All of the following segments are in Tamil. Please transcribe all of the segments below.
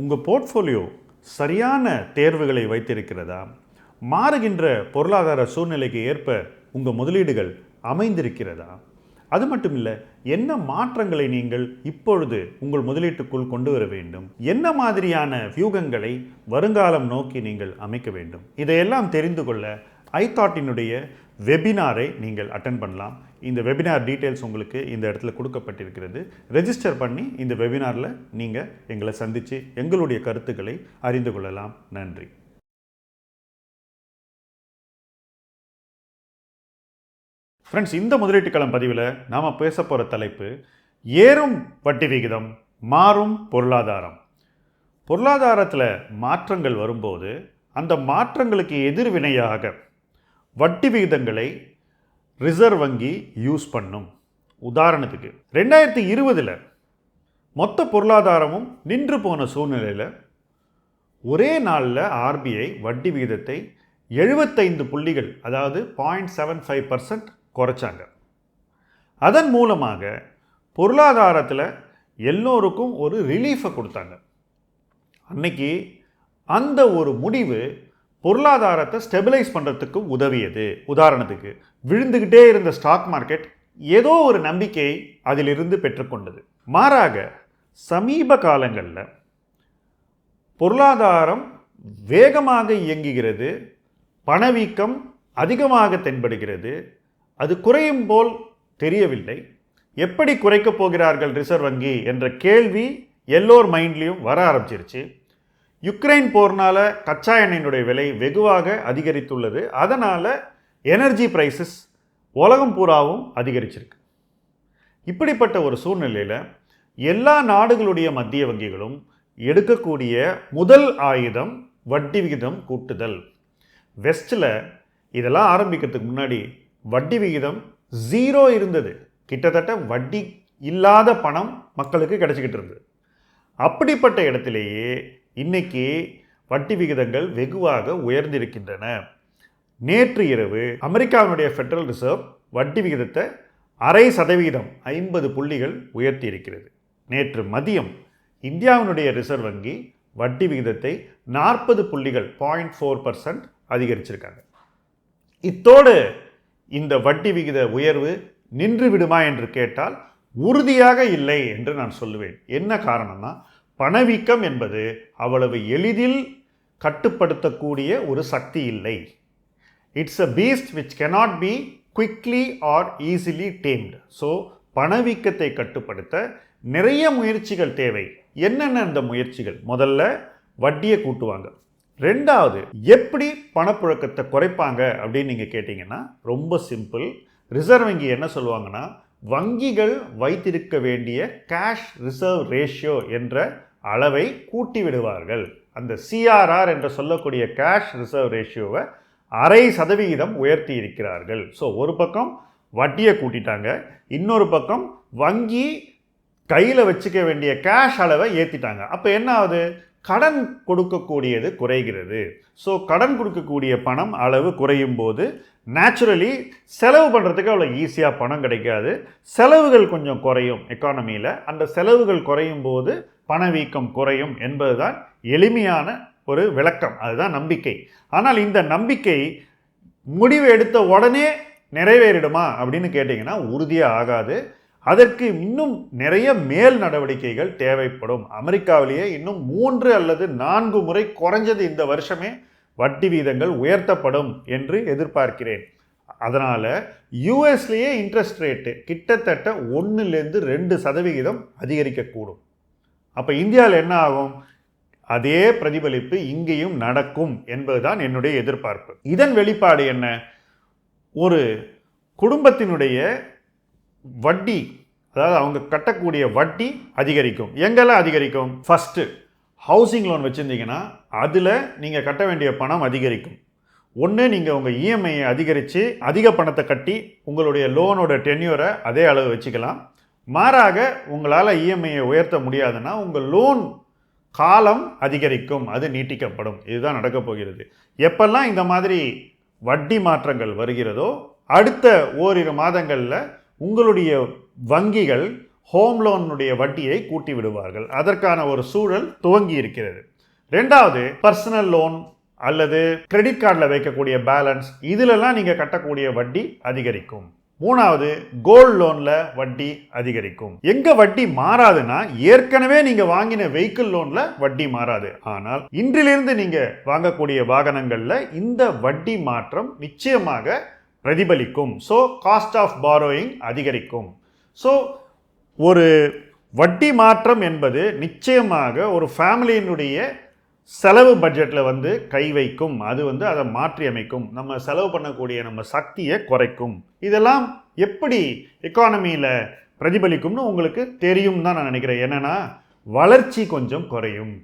உங்கள் போர்ட்ஃபோலியோ சரியான தேர்வுகளை வைத்திருக்கிறதா? மாறுகின்ற பொருளாதார சூழ்நிலைக்கு ஏற்ப உங்கள் முதலீடுகள் அமைந்திருக்கிறதா? அது மட்டும் இல்லை என்ன மாற்றங்களை நீங்கள் இப்பொழுது உங்கள் முதலீட்டுக்குள் கொண்டு வர வேண்டும்? என்ன மாதிரியான வியூகங்களை வருங்காலம் நோக்கி நீங்கள் அமைக்க வேண்டும்? இதையெல்லாம் தெரிந்து கொள்ள ஐதாட்டினுடைய வெபினாரை நீங்கள் அட்டன் பண்ணலாம். இந்த வெபினார் டீட்டெயில்ஸ் உங்களுக்கு இந்த இடத்துல கொடுக்கப்பட்டிருக்கிறது. ரெஜிஸ்டர் பண்ணி இந்த வெபினாரில் நீங்கள் எங்களை சந்தித்து எங்களுடைய கருத்துக்களை அறிந்து கொள்ளலாம். நன்றி. ஃப்ரெண்ட்ஸ் இந்த முதலீட்டு களம் பதிவில் நாம் பேச போகிற தலைப்பு ஏறும் வட்டி விகிதம் மாறும் பொருளாதாரம். பொருளாதாரத்தில் மாற்றங்கள் வரும்போது அந்த மாற்றங்களுக்கு எதிர்வினையாக வட்டி விகிதங்களை ரிசர்வ் வங்கி யூஸ் பண்ணும். உதாரணத்துக்கு ரெண்டாயிரத்தி இருபதில் மொத்த பொருளாதாரமும் நின்று போன சூழ்நிலையில் ஒரே நாளில் ஆர்பிஐ வட்டி விகிதத்தை எழுபத்தைந்து புள்ளிகள் அதாவது பாயிண்ட் செவன் ஃபைவ் பர்சன்ட் குறைச்சாங்க. அதன் மூலமாக பொருளாதாரத்தில் எல்லோருக்கும் ஒரு ரிலீஃபை கொடுத்தாங்க. அன்னைக்கு அந்த ஒரு முடிவு பொருளாதாரத்தை ஸ்டெபிலைஸ் பண்ணுறதுக்கு உதவியது. உதாரணத்துக்கு விழுந்துக்கிட்டே இருந்த ஸ்டாக் மார்க்கெட் ஏதோ ஒரு நம்பிக்கையை அதிலிருந்து பெற்றுக்கொண்டது மாறாக சமீப காலங்களில் பொருளாதாரம் வேகமாக இயங்குகிறது பணவீக்கம் அதிகமாக தென்படுகிறது அது குறையும் போல் தெரியவில்லை. எப்படி குறைக்கப் போகிறார்கள் ரிசர்வ் வங்கி என்ற கேள்வி எல்லோர் மைண்ட்லேயும் வர ஆரம்பிச்சிருச்சு. யுக்ரைன் போர்னால் கச்சா எண்ணெயினுடைய விலை வெகுவாக அதிகரித்துள்ளது. அதனால் எனர்ஜி ப்ரைஸஸ் உலகம் பூராவும் அதிகரிச்சிருக்கு. இப்படிப்பட்ட ஒரு சூழ்நிலையில் எல்லா நாடுகளுடைய மத்திய வங்கிகளும் எடுக்கக்கூடிய முதல் ஆயுதம் வட்டி விகிதம் கூட்டுதல். வெஸ்ட்டில் இதெல்லாம் ஆரம்பிக்கிறதுக்கு முன்னாடி வட்டி விகிதம் ஜீரோ இருந்தது. கிட்டத்தட்ட வட்டி இல்லாத பணம் மக்களுக்கு கிடைச்சிக்கிட்டு இருந்தது. அப்படிப்பட்ட இடத்திலேயே இன்னைக்கு வட்டி விகிதங்கள் வெகுவாக உயர்ந்திருக்கின்றன. நேற்று இரவு அமெரிக்காவினுடைய ஃபெடரல் ரிசர்வ் வட்டி விகிதத்தை அரை சதவிகிதம் ஐம்பது புள்ளிகள் உயர்த்தி இருக்கிறது நேற்று மதியம் இந்தியாவினுடைய ரிசர்வ் வங்கி வட்டி விகிதத்தை நாற்பது புள்ளிகள் பாயிண்ட் ஃபோர் பர்சன்ட் அதிகரிச்சிருக்காங்க. இத்தோடு இந்த வட்டி விகித உயர்வு நின்று விடுமா என்று கேட்டால் உறுதியாக இல்லை என்று நான் சொல்லுவேன். என்ன காரணம்னா பணவீக்கம் என்பது அவ்வளவு எளிதில் கட்டுப்படுத்தக்கூடிய ஒரு சக்தி இல்லை. It's a beast which cannot be quickly or easily tamed so பணவீக்கத்தை கட்டுப்படுத்த நிறைய முயற்சிகள் தேவை. என்னென்ன அந்த முயற்சிகள்? முதல்ல வட்டியை கூட்டுவாங்க. ரெண்டாவது எப்படி பணப்புழக்கத்தை குறைப்பாங்க அப்படின்னு நீங்கள் கேட்டிங்கன்னா ரொம்ப சிம்பிள் ரிசர்வ் வங்கி என்ன சொல்லுவாங்கன்னா வங்கிகள் வைத்திருக்க வேண்டிய கேஷ் ரிசர்வ் ரேஷியோ என்ற அளவை கூட்டி விடுவார்கள் அந்த சிஆர்ஆர் என்று சொல்லக்கூடிய கேஷ் ரிசர்வ் ரேஷியோவை அரை சதவிகிதம் உயர்த்தி இருக்கிறார்கள் ஸோ ஒரு பக்கம் வட்டியை கூட்டிட்டாங்க இன்னொரு பக்கம் வங்கி கையில் வச்சுக்க வேண்டிய கேஷ் அளவை ஏற்றிட்டாங்க அப்போ என்ன ஆகுது? கடன் கொடுக்கக்கூடியது குறைகிறது. ஸோ கடன் கொடுக்கக்கூடிய பணம் அளவு குறையும் போது நேச்சுரலி செலவு பண்ணுறதுக்கு அவ்வளோ ஈஸியாக பணம் கிடைக்காது. செலவுகள் கொஞ்சம் குறையும் எக்கானமியில் அந்த செலவுகள் குறையும் போது பணவீக்கம் குறையும் என்பதுதான் எளிமையான ஒரு விளக்கம். அதுதான் நம்பிக்கை. ஆனால் இந்த நம்பிக்கை முடிவு எடுத்த உடனே நிறைவேறிடுமா அப்படின்னு கேட்டிங்கன்னா உறுதியாக ஆகாது. அதற்கு இன்னும் நிறைய மேல் நடவடிக்கைகள் தேவைப்படும். அமெரிக்காவிலேயே இன்னும் மூன்று அல்லது நான்கு முறை குறைஞ்சது இந்த வருஷமே வட்டி வீதங்கள் உயர்த்தப்படும் என்று எதிர்பார்க்கிறேன். அதனால் யூஎஸ்லேயே இன்ட்ரெஸ்ட் ரேட்டு கிட்டத்தட்ட ஒன்றுலேருந்து ரெண்டு சதவிகிதம் அதிகரிக்கக்கூடும். அப்போ இந்தியாவில் என்ன ஆகும்? அதே பிரதிபலிப்பு இங்கேயும் நடக்கும் என்பதுதான் என்னுடைய எதிர்பார்ப்பு. இதன் வெளிப்பாடு என்ன? ஒரு குடும்பத்தினுடைய வட்டி அதாவது அவங்க கட்டக்கூடிய வட்டி அதிகரிக்கும். எங்கெல்லாம் அதிகரிக்கும்? ஃபஸ்ட்டு ஹவுசிங் லோன் வச்சுருந்தீங்கன்னா அதில் நீங்கள் கட்ட வேண்டிய பணம் அதிகரிக்கும். ஒன்று நீங்கள் உங்கள் இஎம்ஐயை அதிகரித்து அதிக பணத்தை கட்டி உங்களுடைய லோனோட டென்யூரை அதே அளவு வச்சுக்கலாம். மாறாக உங்களால் இஎம்ஐயை உயர்த்த முடியாதுன்னா உங்கள் லோன் காலம் அதிகரிக்கும். அது நீட்டிக்கப்படும். இதுதான் நடக்கப் போகிறது. எப்பெல்லாம் இந்த மாதிரி வட்டி மாற்றங்கள் வருகிறதோ அடுத்த ஓரிரு மாதங்களில் உங்களுடைய வங்கிகள் ஹோம் லோனுடைய வட்டியை கூட்டி விடுவார்கள் அதற்கான ஒரு சூழல் துவங்கி இருக்கிறது ரெண்டாவது பர்சனல் லோன் அல்லது கிரெடிட் கார்டில் வைக்கக்கூடிய பேலன்ஸ் இதிலெல்லாம் நீங்கள் கட்டக்கூடிய வட்டி அதிகரிக்கும். மூணாவது கோல்ட் லோனில் வட்டி அதிகரிக்கும். எங்கே வட்டி மாறாதுன்னா ஏற்கனவே நீங்கள் வாங்கின வெஹிக்கிள் லோனில் வட்டி மாறாது. ஆனால் இன்றிலிருந்து நீங்கள் வாங்கக்கூடிய வாகனங்களில் இந்த வட்டி மாற்றம் நிச்சயமாக பிரதிபலிக்கும். ஸோ காஸ்ட் ஆஃப் பாரோயிங் அதிகரிக்கும். ஸோ ஒரு வட்டி மாற்றம் என்பது நிச்சயமாக ஒரு ஃபேமிலியினுடைய செலவு பட்ஜெட்டில் வந்து கை வைக்கும். அது வந்து அதை மாற்றி அமைக்கும் நம்ம செலவு பண்ணக்கூடிய நம்ம சக்தியை குறைக்கும். இதெல்லாம் எப்படி எக்கானமியில் பிரதிபலிக்கும்னு உங்களுக்கு தெரியும் தான் நான் நினைக்கிறேன். என்னென்னா வளர்ச்சி கொஞ்சம் குறையும்.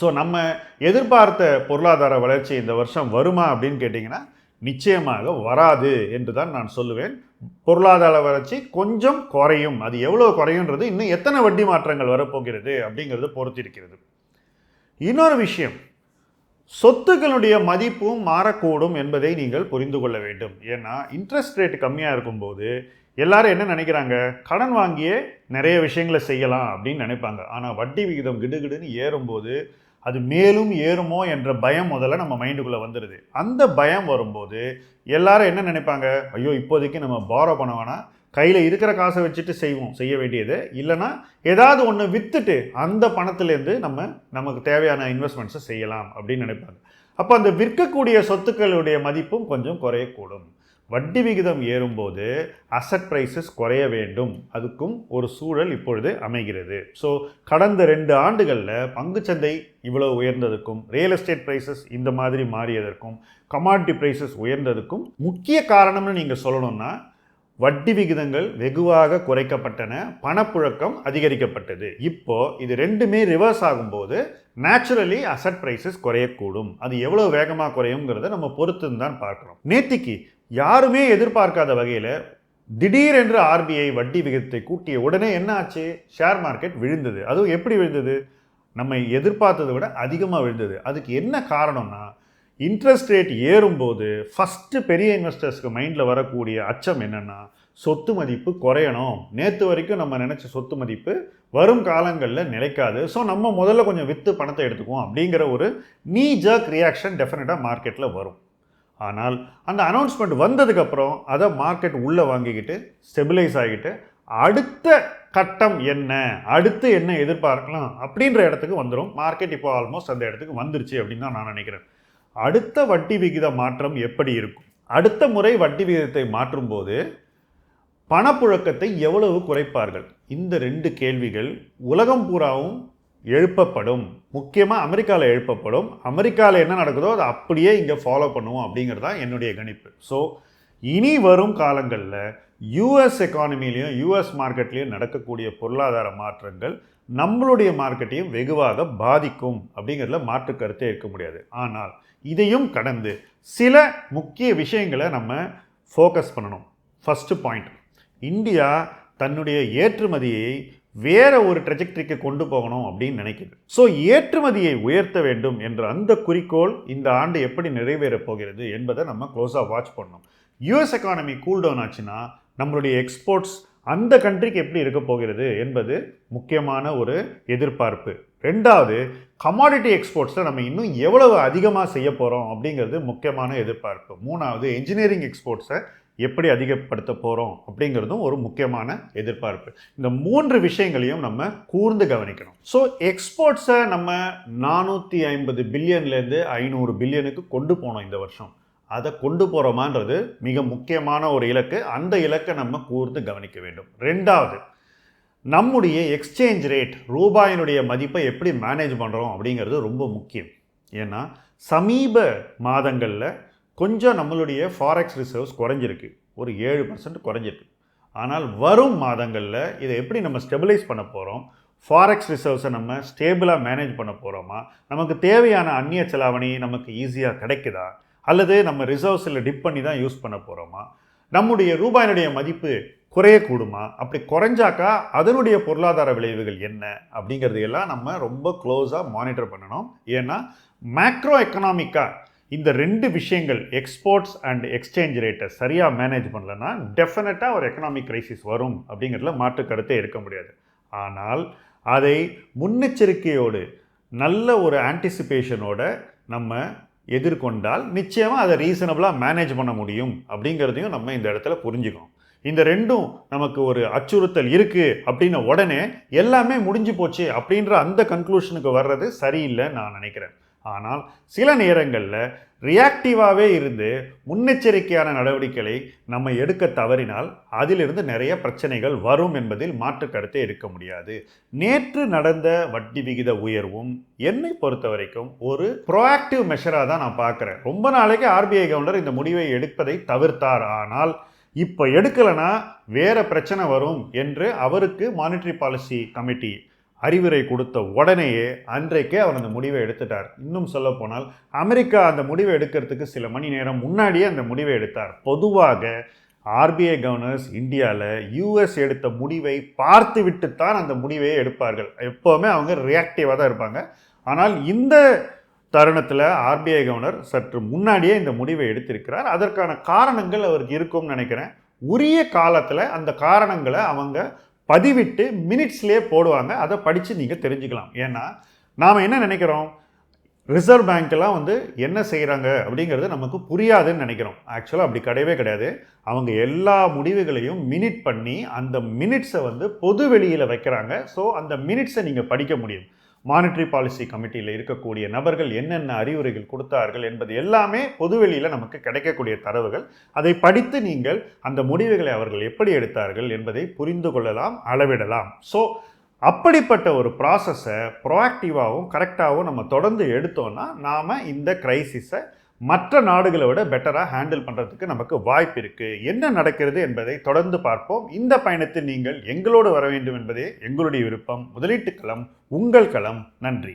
ஸோ நம்ம எதிர்பார்த்த பொருளாதார வளர்ச்சி இந்த வருஷம் வருமா அப்படின்னு கேட்டிங்கன்னா நிச்சயமாக வராது என்று தான் நான் சொல்லுவேன். பொருளாதார வளர்ச்சி கொஞ்சம் குறையும். அது எவ்வளோ குறையுன்றது இன்னும் எத்தனை வட்டி மாற்றங்கள் வரப்போகிறது அப்படிங்கிறது பொறுத்திருக்கிறது. இன்னொரு விஷயம் சொத்துக்களுடைய மதிப்பும் மாறக்கூடும் என்பதை நீங்கள் புரிந்து கொள்ள வேண்டும். ஏன்னா இன்ட்ரெஸ்ட் ரேட் கம்மியாக இருக்கும்போது எல்லாரும் என்ன நினைக்கிறாங்க? கடன் வாங்கியே நிறைய விஷயங்களை செய்யலாம் அப்படின்னு நினைப்பாங்க. ஆனால் வட்டி விகிதம் கிடுகிடுன்னு ஏறும்போது அது மேலும் ஏறுமோ என்ற பயம் முதல்ல நம்ம மைண்டுக்குள்ளே வந்துடுது அந்த பயம் வரும்போது எல்லாரும் என்ன நினைப்பாங்க? ஐயோ இப்போதைக்கு நம்ம பாரோ பண்ண வேணாம். கையில் இருக்கிற காசை வச்சுட்டு செய்வோம் செய்ய வேண்டியது. இல்லைன்னா ஏதாவது ஒன்று விற்றுட்டு அந்த பணத்துலேருந்து நம்ம நமக்கு தேவையான இன்வெஸ்ட்மெண்ட்ஸை செய்யலாம் அப்படின்னு நினைப்பாங்க. அப்போ அந்த விற்கக்கூடிய சொத்துக்களுடைய மதிப்பும் கொஞ்சம் குறையக்கூடும். வட்டி விகிதம் ஏறும்போது அசட் ப்ரைஸஸ் குறைய வேண்டும். அதுக்கும் ஒரு சூழல் இப்பொழுது அமைகிறது. ஸோ கடந்த ரெண்டு ஆண்டுகளில் பங்குச்சந்தை இவ்வளோ உயர்ந்ததுக்கும் ரியல் எஸ்டேட் ப்ரைஸஸ் இந்த மாதிரி மாறியதற்கும் கமாடிட்டி ப்ரைஸஸ் உயர்ந்ததுக்கும் முக்கிய காரணம்னு நீங்கள் சொல்லணும்னா வட்டி விகிதங்கள் வெகுவாக குறைக்கப்பட்டன பணப்புழக்கம் அதிகரிக்கப்பட்டது. இப்போ இது ரெண்டுமே ரிவர்ஸ் ஆகும்போது நேச்சுரலி அசட் ப்ரைஸஸ் குறையக்கூடும். அது எவ்வளோ வேகமாக குறையுங்கிறத நம்ம பொறுத்து தான் பார்க்குறோம். நேத்திக்கு யாருமே எதிர்பார்க்காத வகையில் திடீரென்று ஆர்பிஐ வட்டி விகிதத்தை கூட்டிய உடனே என்ன ஆச்சு? ஷேர் மார்க்கெட் விழுந்தது. அதுவும் எப்படி விழுந்தது? நம்ம எதிர்பார்த்ததை விட அதிகமாக விழுந்தது. அதுக்கு என்ன காரணம்னா இன்ட்ரெஸ்ட் ரேட் ஏறும்போது ஃபஸ்ட்டு பெரிய இன்வெஸ்டர்ஸ்க்கு மைண்டில் வரக்கூடிய அச்சம் என்னென்னா சொத்து மதிப்பு குறையணும். நேற்று வரைக்கும் நம்ம நினச்ச சொத்து மதிப்பு வரும் காலங்களில் நிலைக்காது. ஸோ நம்ம முதல்ல கொஞ்சம் விற்று பணத்தை எடுத்துக்குவோம் அப்படிங்கிற ஒரு நீ ஜர்க் ரியாக்ஷன் டெஃபினட்டாக மார்க்கெட்டில் வரும். ஆனால் அந்த அனௌன்ஸ்மெண்ட் வந்ததுக்கப்புறம் அதை மார்க்கெட் உள்ளே வாங்கிக்கிட்டு ஸ்டெபிலைஸ் ஆகிட்டு அடுத்த கட்டம் என்ன அடுத்து என்ன எதிர்பார்க்கலாம் அப்படின்ற இடத்துக்கு வந்துடும் மார்க்கெட் இப்போ ஆல்மோஸ்ட் அந்த இடத்துக்கு வந்துருச்சு அப்படின்னு தான் நான் நினைக்கிறேன். அடுத்த வட்டி விகித மாற்றம் எப்படி இருக்கும்? அடுத்த முறை வட்டி விகிதத்தை மாற்றும்போது பணப்புழக்கத்தை எவ்வளவு குறைப்பார்கள்? இந்த ரெண்டு கேள்விகள் உலகம் பூராவும் எழுப்பப்படும். முக்கியமாக அமெரிக்காவில் எழுப்பப்படும். அமெரிக்காவில் என்ன நடக்குதோ அதை அப்படியே இங்கே ஃபாலோ பண்ணுவோம் அப்படிங்கிறது தான் என்னுடைய கணிப்பு. ஸோ இனி வரும் காலங்களில் யூஎஸ் எக்கானமிலையும் யூஎஸ் மார்க்கெட்லேயும் நடக்கக்கூடிய பொருளாதார மாற்றங்கள் நம்மளுடைய மார்க்கெட்டையும் வெகுவாக பாதிக்கும் அப்படிங்கிறதுல மாற்று கருத்தே இருக்க முடியாது. ஆனால் இதையும் கடந்து சில முக்கிய விஷயங்களை நம்ம ஃபோக்கஸ் பண்ணணும். ஃபஸ்ட்டு பாயிண்ட் இந்தியா தன்னுடைய ஏற்றுமதியை வேற ஒரு ட்ரெஜெக்டரிக்கு கொண்டு போகணும் அப்படின்னு நினைக்கிது. ஸோ ஏற்றுமதியை உயர்த்த வேண்டும் என்ற அந்த குறிக்கோள் இந்த ஆண்டு எப்படி நிறைவேறப் போகிறது என்பதை நம்ம க்ளோஸாக வாட்ச் பண்ணணும். யூஎஸ் எக்கானமி கூல் டவுன் ஆச்சுன்னா நம்மளுடைய எக்ஸ்போர்ட்ஸ் அந்த கண்ட்ரிக்கு எப்படி இருக்க போகிறது என்பது முக்கியமான ஒரு எதிர்பார்ப்பு. ரெண்டாவது கமாடிட்டி எக்ஸ்போர்ட்ஸில் நம்ம இன்னும் எவ்வளவு அதிகமாக செய்ய போகிறோம் அப்படிங்கிறது முக்கியமான எதிர்பார்ப்பு. மூணாவது என்ஜினியரிங் எக்ஸ்போர்ட்ஸை எப்படி அதிகப்படுத்த போகிறோம் அப்படிங்கிறதும் ஒரு முக்கியமான எதிர்பார்ப்பு. இந்த மூன்று விஷயங்களையும் நம்ம கூர்ந்து கவனிக்கணும். ஸோ எக்ஸ்போர்ட்ஸை நம்ம நானூற்றி ஐம்பது பில்லியன்லேருந்து ஐநூறு பில்லியனுக்கு கொண்டு போனோம் இந்த வருஷம். அதை கொண்டு போகிறோமான்றது மிக முக்கியமான ஒரு இலக்கு. அந்த இலக்கை நம்ம கூர்ந்து கவனிக்க வேண்டும். ரெண்டாவது நம்முடைய எக்ஸ்சேஞ்ச் ரேட் ரூபாயினுடைய மதிப்பை எப்படி மேனேஜ் பண்ணுறோம் அப்படிங்கிறது ரொம்ப முக்கியம். ஏன்னா சமீப மாதங்களில் கொஞ்சம் நம்மளுடைய ஃபாரெக்ஸ் ரிசர்வ்ஸ் குறைஞ்சிருக்கு. ஒரு ஏழு பர்சன்ட் குறைஞ்சிருக்கு. ஆனால் வரும் மாதங்களில் இதை எப்படி நம்ம ஸ்டெபிலைஸ் பண்ண போகிறோம் ஃபாரெக்ஸ் ரிசர்வ்ஸை நம்ம ஸ்டேபிளாக மேனேஜ் பண்ண போகிறோமா நமக்கு தேவையான அந்நிய செலாவணி நமக்கு ஈஸியாக கிடைக்குதா? அல்லது நம்ம ரிசர்வ்ஸில் டிப் பண்ணி தான் யூஸ் பண்ண போகிறோமா நம்முடைய ரூபாயினுடைய மதிப்பு குறையக்கூடுமா? அப்படி குறைஞ்சாக்கா அதனுடைய பொருளாதார விளைவுகள் என்ன? அப்படிங்கிறது எல்லாம் நம்ம ரொம்ப க்ளோஸாக மானிட்டர் பண்ணணும். ஏன்னா மேக்ரோ எக்கனாமிக்காக இந்த ரெண்டு விஷயங்கள் எக்ஸ்போர்ட்ஸ் அண்ட் எக்ஸ்சேஞ்ச் ரேட்டை சரியாக மேனேஜ் பண்ணலன்னா டெஃபினட்டாக ஒரு எக்கனாமிக் கிரைசிஸ் வரும் அப்படிங்கிறதுல மாற்று கருத்தே இருக்க முடியாது. ஆனால் அதை முன்னெச்சரிக்கையோடு நல்ல ஒரு ஆன்டிசிபேஷனோட நம்ம எதிர்கொண்டால் நிச்சயமாக அதை ரீசனபிளாக மேனேஜ் பண்ண முடியும் அப்படிங்கிறதையும் நம்ம இந்த இடத்துல புரிஞ்சுக்கணும். இந்த ரெண்டும் நமக்கு ஒரு அச்சுறுத்தல் இருக்குது அப்படின்ன உடனே எல்லாமே முடிஞ்சு போச்சு அப்படின்ற அந்த கன்க்ளூஷனுக்கு வர்றது சரியில்லை நான் நினைக்கிறேன். ஆனால் சில நேரங்களில் ரியாக்டிவாகவே இருந்து முன்னெச்சரிக்கையான நடவடிக்கைகளை நம்ம எடுக்க தவறினால் அதிலிருந்து நிறைய பிரச்சனைகள் வரும் என்பதில் மாற்று கருத்தே இருக்க முடியாது. நேற்று நடந்த வட்டி விகித உயர்வும் என்னை பொறுத்த வரைக்கும் ஒரு ப்ரோஆக்டிவ் மெஷராக தான் நான் பார்க்குறேன். ரொம்ப நாளைக்கு ஆர்பிஐ கவர்னர் இந்த முடிவை எடுப்பதை தவிர்த்தார். ஆனால் இப்போ எடுக்கலைன்னா வேறு பிரச்சனை வரும் என்று அவருக்கு மானிட்டரி பாலிசி கமிட்டி அறிவுரை கொடுத்த உடனேயே அன்றைக்கே அவர் அந்த முடிவை எடுத்துட்டார். இன்னும் சொல்ல போனால் அமெரிக்கா அந்த முடிவை எடுக்கிறதுக்கு சில மணி நேரம் முன்னாடியே அந்த முடிவை எடுத்தார். பொதுவாக ஆர்பிஐ கவர்னர்ஸ் இந்தியாவில் யூஎஸ் எடுத்த முடிவை பார்த்து விட்டுத்தான் அந்த முடிவையே எடுப்பார்கள். எப்போவுமே அவங்க ரியாக்டிவாக தான் இருப்பாங்க. ஆனால் இந்த தருணத்தில் ஆர்பிஐ கவர்னர் சற்று முன்னாடியே இந்த முடிவை எடுத்திருக்கிறார். அதற்கான காரணங்கள் அவருக்கு இருக்கும்னு நினைக்கிறேன். உரிய காலத்தில் அந்த காரணங்களை அவங்க பதிவிட்டு மினிட்ஸ்லேயே போடுவாங்க. அதை படித்து நீங்கள் தெரிஞ்சுக்கலாம். ஏன்னா நாம் என்ன நினைக்கிறோம்? ரிசர்வ் பேங்க்கெல்லாம் வந்து என்ன செய்கிறாங்க அப்படிங்கிறது நமக்கு புரியாதுன்னு நினைக்கிறோம். ஆக்சுவலாக அப்படி கிடையவே கிடையாது. அவங்க எல்லா முடிவுகளையும் மினிட் பண்ணி அந்த மினிட்ஸை வந்து பொது வெளியில் வைக்கிறாங்க. ஸோ அந்த மினிட்ஸை நீங்கள் படிக்க முடியும். மானிட்டரி பாலிசி கமிட்டியில் இருக்கக்கூடிய நபர்கள் என்னென்ன அறிவுரைகள் கொடுத்தார்கள் என்பது எல்லாமே பொதுவெளியில் நமக்கு கிடைக்கக்கூடிய தரவுகள். அதை படித்து நீங்கள் அந்த முடிவுகளை அவர்கள் எப்படி எடுத்தார்கள் என்பதை புரிந்து கொள்ளலாம் அளவிடலாம். ஸோ அப்படிப்பட்ட ஒரு ப்ராசஸை ப்ரோஆக்டிவாகவும் கரெக்டாகவும் நம்ம தொடர்ந்து எடுத்தோம்னா நாம் இந்த கிரைசிஸை மற்ற நாடுகளை விட பெட்டராக ஹேண்டில் பண்ணுறதுக்கு நமக்கு வாய்ப்பு இருக்குது என்ன நடக்கிறது என்பதை தொடர்ந்து பார்ப்போம். இந்த பயணத்தில் நீங்கள் எங்களோடு வர வேண்டும் என்பதே எங்களுடைய விருப்பம். முதலீட்டு களம் உங்கள் களம். நன்றி.